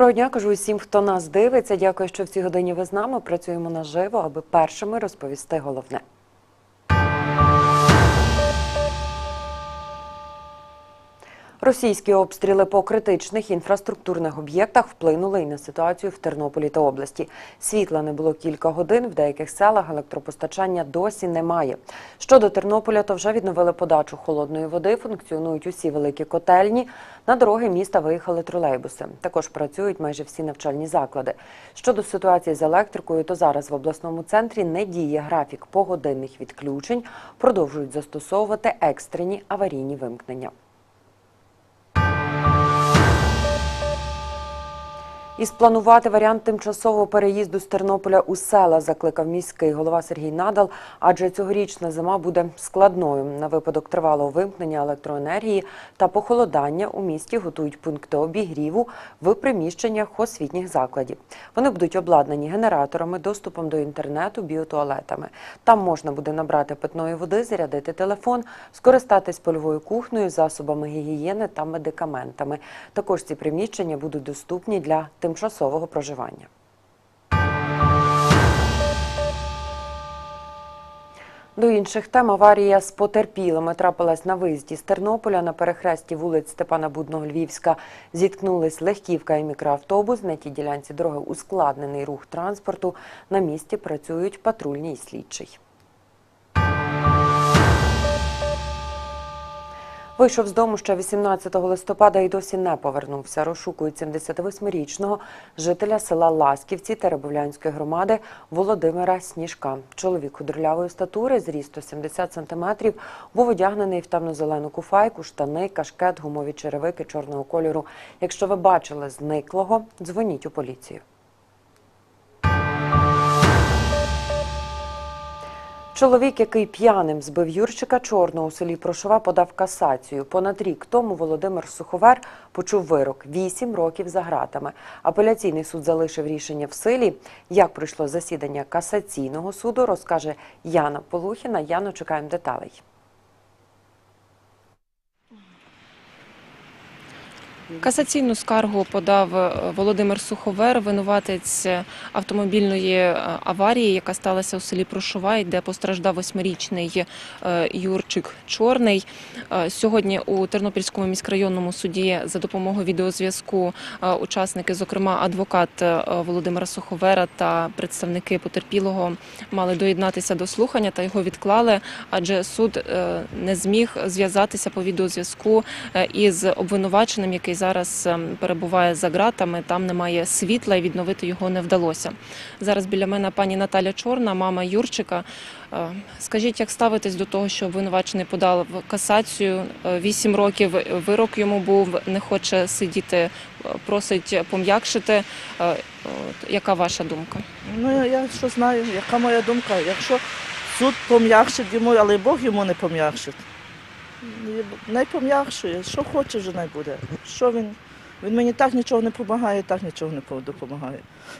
Доброго дня, кажу усім, хто нас дивиться. Дякую, що в цій годині ви з нами працюємо наживо, аби першими розповісти головне. Російські обстріли по критичних інфраструктурних об'єктах вплинули і на ситуацію в Тернополі та області. Світла не було кілька годин. В деяких селах електропостачання досі немає. Щодо Тернополя, то вже відновили подачу холодної води. Функціонують усі великі котельні. На дороги міста виїхали тролейбуси. Також працюють майже всі навчальні заклади. Щодо ситуації з електрикою, то зараз в обласному центрі не діє графік погодинних відключень. Продовжують застосовувати екстрені аварійні вимкнення. І спланувати варіант тимчасового переїзду з Тернополя у села закликав міський голова Сергій Надал, адже цьогорічна зима буде складною. На випадок тривалого вимкнення електроенергії та похолодання у місті готують пункти обігріву в приміщеннях освітніх закладів. Вони будуть обладнані генераторами, доступом до інтернету, біотуалетами. Там можна буде набрати питної води, зарядити телефон, скористатись польовою кухнею, засобами гігієни та медикаментами. Також ці приміщення будуть доступні для тимчасового проживання. До інших тем аварія з потерпілими трапилась на виїзді з Тернополя на перехресті вулиць Степана Будного Львівська. Зіткнулись легківка і мікроавтобус. На тій ділянці дороги ускладнений рух транспорту. На місці працюють патрульні і слідчий. Вийшов з дому ще 18 листопада і досі не повернувся. Розшукують 78-річного жителя села Ласківці Теребовлянської громади Володимира Сніжка. Чоловік худорлявої статури, зрісту 70 сантиметрів, був одягнений в темно-зелену куфайку, штани, кашкет, гумові черевики чорного кольору. Якщо ви бачили зниклого, дзвоніть у поліцію. Чоловік, який п'яним збив Юрчика Чорного у селі Прошова, подав касацію. Понад рік тому Володимир Суховер почув вирок – 8 років за гратами. Апеляційний суд залишив рішення в силі. Як пройшло засідання касаційного суду, розкаже Яна Полухіна. Яно, чекаємо деталей. Касаційну скаргу подав е, Володимир Суховер, винуватець автомобільної е, аварії, яка сталася у селі Прошувай, де постраждав восьмирічний е, Юрчик Чорний. Е, Сьогодні у Тернопільському міськрайонному суді за допомогою відеозв'язку е, учасники, зокрема адвокат е, Володимира Суховера та представники потерпілого, мали доєднатися до слухання та його відклали, адже суд е, не зміг зв'язатися по відеозв'язку е, із обвинуваченим, який зараз ем, перебуває за ґратами. Там немає світла і відновити його не вдалося. Зараз біля мене пані Наталя Чорна, мама Юрчика. Е, Скажіть, як ставитесь до того, що обвинувачений подав касацію? Е, Вісім років вирок йому був, не хоче сидіти, е, просить пом'якшити. Е, Яка ваша думка? Ну, я що знаю, яка моя думка. Якщо суд пом'якшить йому, але Бог йому не пом'якшить. Не пом'якшує, що хоче вже не буде. Що він? Він мені так нічого не допомагає, так нічого не допомагає.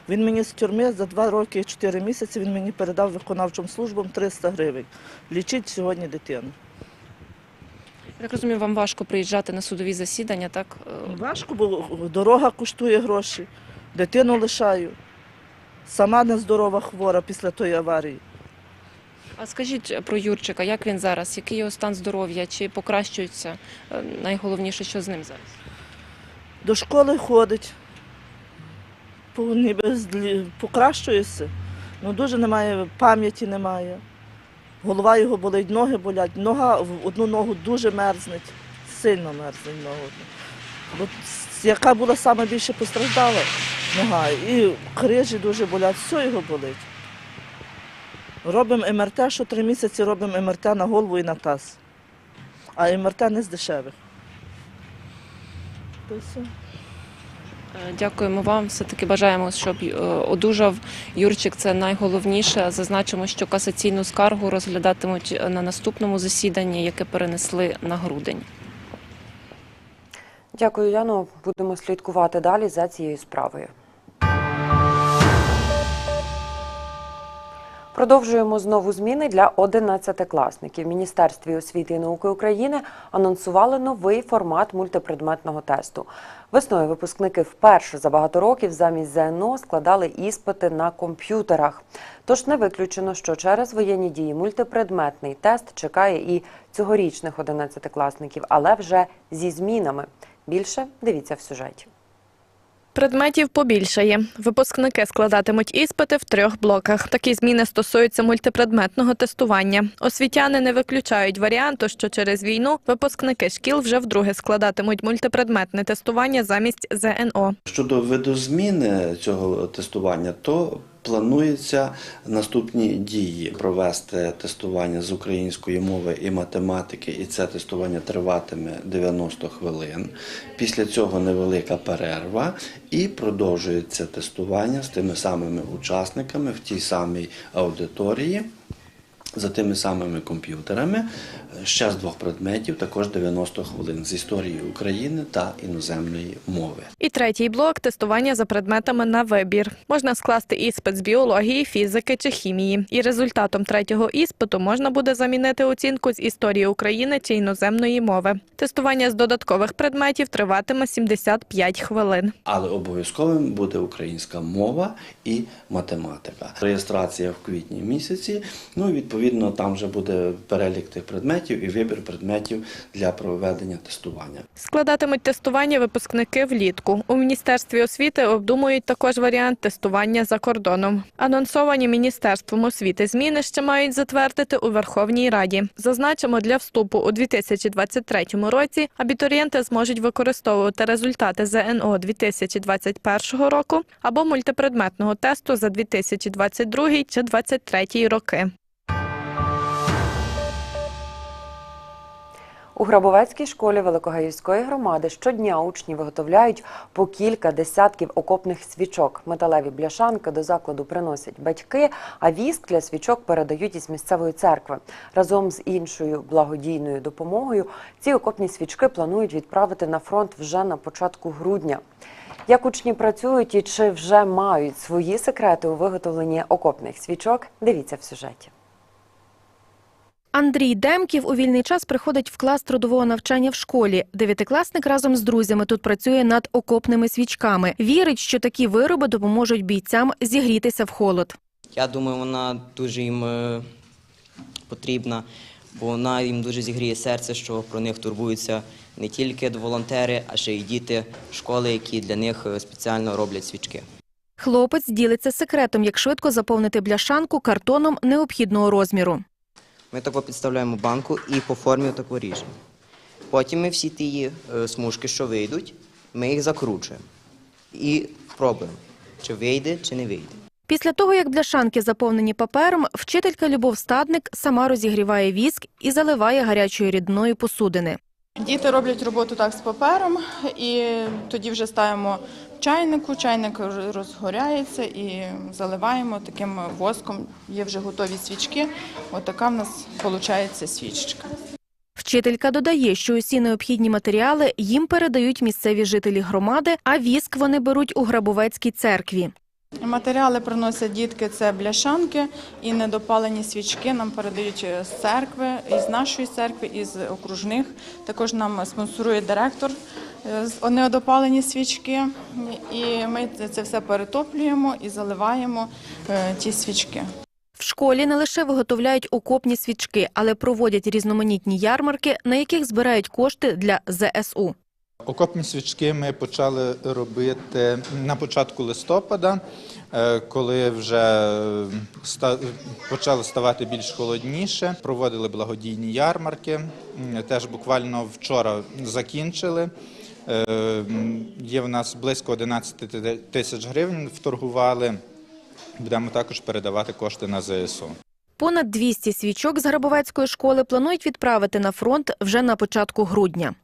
Він мені з тюрми за два роки і чотири місяці він мені передав виконавчим службам 300 гривень. Лічить сьогодні дитину. Я так розумію, вам важко приїжджати на судові засідання, так? Важко, бо дорога коштує гроші, дитину лишаю. Сама нездорова хвора після тої аварії. А скажіть про Юрчика, як він зараз? Який його стан здоров'я? Чи покращується? Е, Найголовніше, що з ним зараз? До школи ходить, ніби покращується. Ну дуже немає, пам'яті немає. Голова його болить, ноги болять. Нога в одну ногу дуже мерзнеть, сильно мерзне нога. Бо яка була саме більше постраждала нога. І крижі дуже болять, все його болить. Робимо МРТ, що три місяці робимо МРТ на голову і на таз. А МРТ не з дешевих. То все. Е, Дякуємо вам. Все таки бажаємо, щоб е, одужав Юрчик. Це найголовніше. Зазначимо, що касаційну скаргу розглядатимуть е, на наступному засіданні, яке перенесли на грудень. Дякую, Яно. Будемо слідкувати далі за цією справою. Продовжуємо знову зміни для 11-класників. Міністерстві освіти і науки України анонсували новий формат мультипредметного тесту. Весною випускники вперше за багато років замість ЗНО складали іспити на комп'ютерах. Тож не виключено, що через воєнні дії мультипредметний тест чекає і цьогорічних 11-класників, але вже зі змінами. Більше дивіться в сюжеті. Предметів побільшає. Випускники складатимуть іспити в трьох блоках. Такі зміни стосуються мультипредметного тестування. Освітяни не виключають варіанту, що через війну випускники шкіл вже вдруге складатимуть мультипредметне тестування замість ЗНО. Щодо видозміни цього тестування, то планується наступні дії провести тестування з української мови і математики, і це тестування триватиме 90 хвилин. Після цього невелика перерва, і продовжується тестування з тими самими учасниками в тій самій аудиторії. За тими самими комп'ютерами ще з двох предметів, також 90 хвилин з історії України та іноземної мови. І третій блок тестування за предметами на вибір. Можна скласти іспит з біології, фізики чи хімії. І результатом третього іспиту можна буде замінити оцінку з історії України чи іноземної мови. Тестування з додаткових предметів триватиме 75 хвилин. Але обов'язковим буде українська мова і математика. Реєстрація в квітні місяці. Ну і відповідно там вже буде перелік тих предметів і вибір предметів для проведення тестування. Складатимуть тестування випускники влітку. У міністерстві освіти обдумують також варіант тестування за кордоном. Анонсовані міністерством освіти зміни ще мають затвердити у Верховній Раді. Зазначимо, для вступу у 2023 році абітурієнти зможуть використовувати результати ЗНО 2021 року або мультипредметного тесту за 2022 чи 2023 роки. У Грабовецькій школі Великогаївської громади щодня учні виготовляють по кілька десятків окопних свічок. Металеві бляшанки до закладу приносять батьки, а віск для свічок передають із місцевої церкви. Разом з іншою благодійною допомогою ці окопні свічки планують відправити на фронт вже на початку грудня. Як учні працюють і чи вже мають свої секрети у виготовленні окопних свічок, дивіться в сюжеті. Андрій Демків у вільний час приходить в клас трудового навчання в школі. Дев'ятикласник разом з друзями тут працює над окопними свічками. Вірить, що такі вироби допоможуть бійцям зігрітися в холод. Я думаю, вона дуже їм е, потрібна, бо вона їм дуже зігріє серце, що про них турбуються не тільки волонтери, а ще й діти школи, які для них е, спеціально роблять свічки. Хлопець ділиться секретом, як швидко заповнити бляшанку картоном необхідного розміру. Ми тако підставляємо банку і по формі тако ріжемо. Потім ми всі ті е, смужки, що вийдуть, ми їх закручуємо і пробуємо, чи вийде, чи не вийде. Після того, як бляшанки заповнені папером, вчителька Любов Стадник сама розігріває віск і заливає гарячою рідною посудини. Діти роблять роботу так з папером, і тоді вже ставимо в чайнику, чайник розгоряється і заливаємо таким воском. Є вже готові свічки. Отака в нас виходить свічечка. Вчителька додає, що усі необхідні матеріали їм передають місцеві жителі громади, а віск вони беруть у Грабовецькій церкві. Матеріали приносять дітки це бляшанки і недопалені свічки нам передають з церкви, із нашої церкви, із окружних. Також нам спонсорує директор е, недопалені свічки. І ми це- це все перетоплюємо і заливаємо е, ті свічки. В школі не лише виготовляють окопні свічки, але проводять різноманітні ярмарки, на яких збирають кошти для ЗСУ. Окопні свічки ми почали робити на початку листопада, е, коли вже е, почало ставати більш холодніше. Проводили благодійні ярмарки. Теж буквально вчора закінчили. Е, Є в нас близько 11 тисяч гривень вторгували. Будемо також передавати кошти на ЗСУ. Понад 200 свічок з Грабовецької школи планують відправити на фронт вже на початку грудня.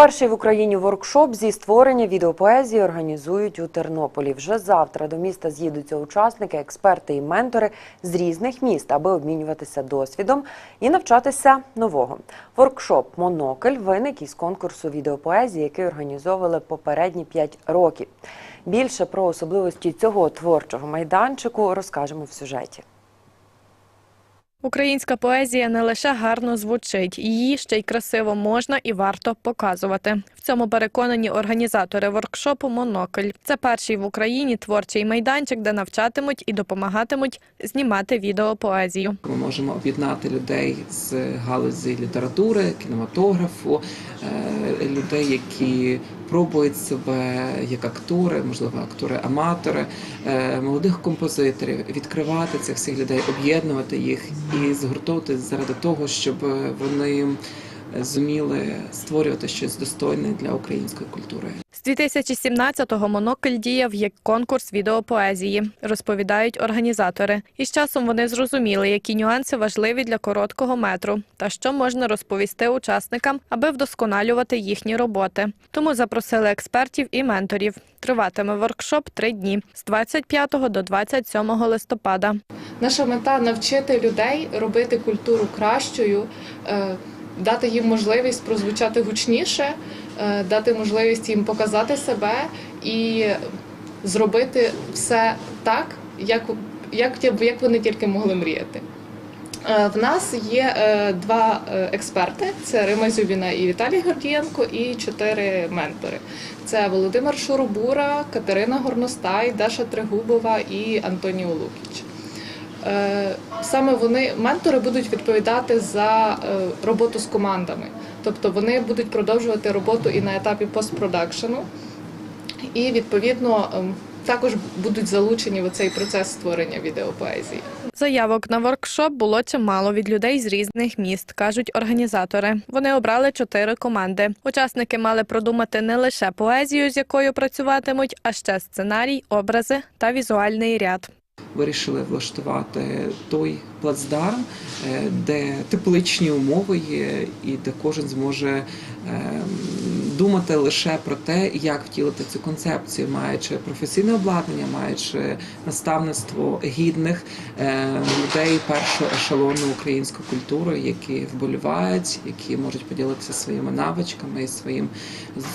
Перший в Україні воркшоп зі створення відеопоезії організують у Тернополі. Вже завтра до міста з'їдуться учасники, експерти і ментори з різних міст, аби обмінюватися досвідом і навчатися нового. Воркшоп Монокль виник із конкурсу відеопоезії, який організовували попередні п'ять років. Більше про особливості цього творчого майданчику розкажемо в сюжеті. Українська поезія не лише гарно звучить, її ще й красиво можна і варто показувати. В цьому переконані організатори воркшопу Монокль. Це перший в Україні творчий майданчик, де навчатимуть і допомагатимуть знімати відеопоезію. Ми можемо об'єднати людей з галузі літератури, кінематографу, е, людей, які пробують себе як актори, можливо, актори-аматори, е, молодих композиторів, відкривати цих всіх людей, об'єднувати їх і згуртовувати заради того, щоб вони зуміли створювати щось достойне для української культури. З 2017-го Монокль діяв як конкурс відеопоезії, розповідають організатори. І з часом вони зрозуміли, які нюанси важливі для короткого метру та що можна розповісти учасникам, аби вдосконалювати їхні роботи. Тому запросили експертів і менторів. Триватиме воркшоп три дні з 25 до 27 листопада. Наша мета навчити людей робити культуру кращою, е, дати їм можливість прозвучати гучніше, е, дати можливість їм показати себе і зробити все так, як, як, як вони тільки могли мріяти. Е, В нас є е, два експерти: це Рима Зюбіна і Віталій Гордієнко, і чотири ментори. Це Володимир Шурубура, Катерина Горностай, Даша Трегубова і Антоніо Лукіч. Е, Саме вони, ментори, будуть відповідати за е, роботу з командами. Тобто вони будуть продовжувати роботу і на етапі постпродакшену, і відповідно ем, також будуть залучені в цей процес створення відеопоезії. Заявок на воркшоп було чимало від людей з різних міст, кажуть організатори. Вони обрали чотири команди. Учасники мали продумати не лише поезію, з якою працюватимуть, а ще сценарій, образи та візуальний ряд. Вирішили влаштувати той плацдарм, е, де тепличні умови є, і де кожен зможе е, думати лише про те, як втілити цю концепцію, маючи професійне обладнання, маючи наставництво гідних е, людей першого ешелону української культури, які вболівають, які можуть поділитися своїми навичками і своїм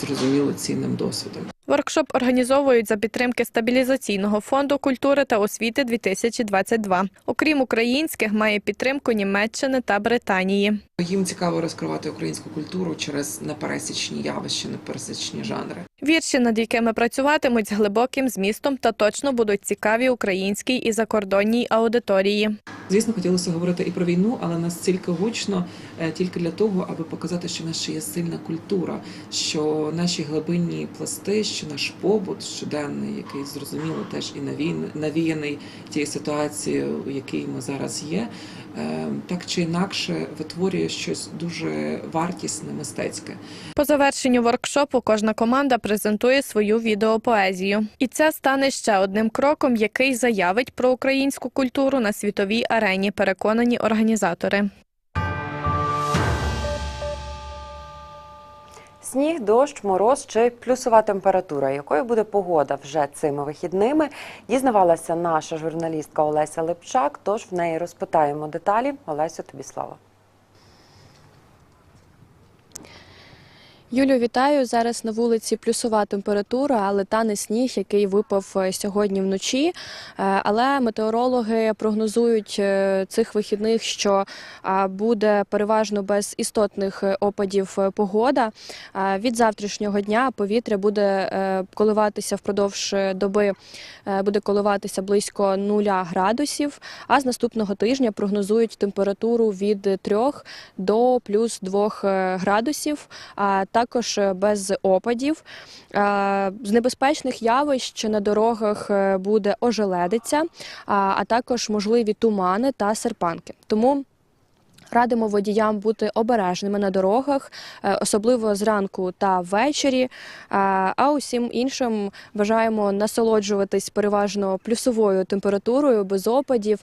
зрозуміло цінним досвідом. Воркшоп організовують за підтримки стабілізаційного фонду культури та освіти 2022. Окрім українських, має підтримку Німеччини та Британії. Їм цікаво розкривати українську культуру через непересічні явища, непересічні жанри. Вірші, над якими працюватимуть з глибоким змістом та точно будуть цікаві українській і закордонній аудиторії. Звісно, хотілося говорити і про війну, але настільки гучно е, тільки для того, аби показати, що в нас ще є сильна культура, що наші глибинні пласти, що наш побут щоденний, який зрозуміло теж і навіяний тією ситуацією, у якій ми зараз є, так чи інакше витворює щось дуже вартісне, мистецьке. По завершенню воркшопу кожна команда презентує свою відеопоезію. І це стане ще одним кроком, який заявить про українську культуру на світовій арені, переконані організатори. Сніг, дощ, мороз чи плюсова температура. Якою буде погода вже цими вихідними? Дізнавалася наша журналістка Олеся Липчак. Тож в неї розпитаємо деталі. Олесю, тобі слава. Юлю, вітаю. Зараз на вулиці плюсова температура, але тане сніг, який випав е, сьогодні вночі. Е, Але метеорологи прогнозують е, цих вихідних, що буде переважно без істотних опадів погода. Від завтрашнього дня повітря буде коливатися впродовж доби, буде коливатися близько 0 градусів. А з наступного тижня прогнозують температуру від 3 до плюс 2 е, градусів. А також е, без опадів. З небезпечних явищ на дорогах е, буде ожеледиця, а також можливі тумани та серпанки. Тому Радимо водіям бути обережними на дорогах, е, особливо зранку та ввечері. А усім іншим бажаємо насолоджуватись переважно плюсовою температурою, без опадів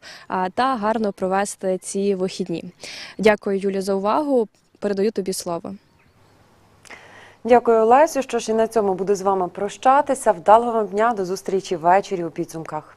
та гарно провести ці вихідні. Дякую, Юлі, за увагу. Передаю тобі слово. Дякую, Олесю. Що ж і на цьому буду з вами прощатися. Вдалого вам дня. До зустрічі ввечері у підсумках.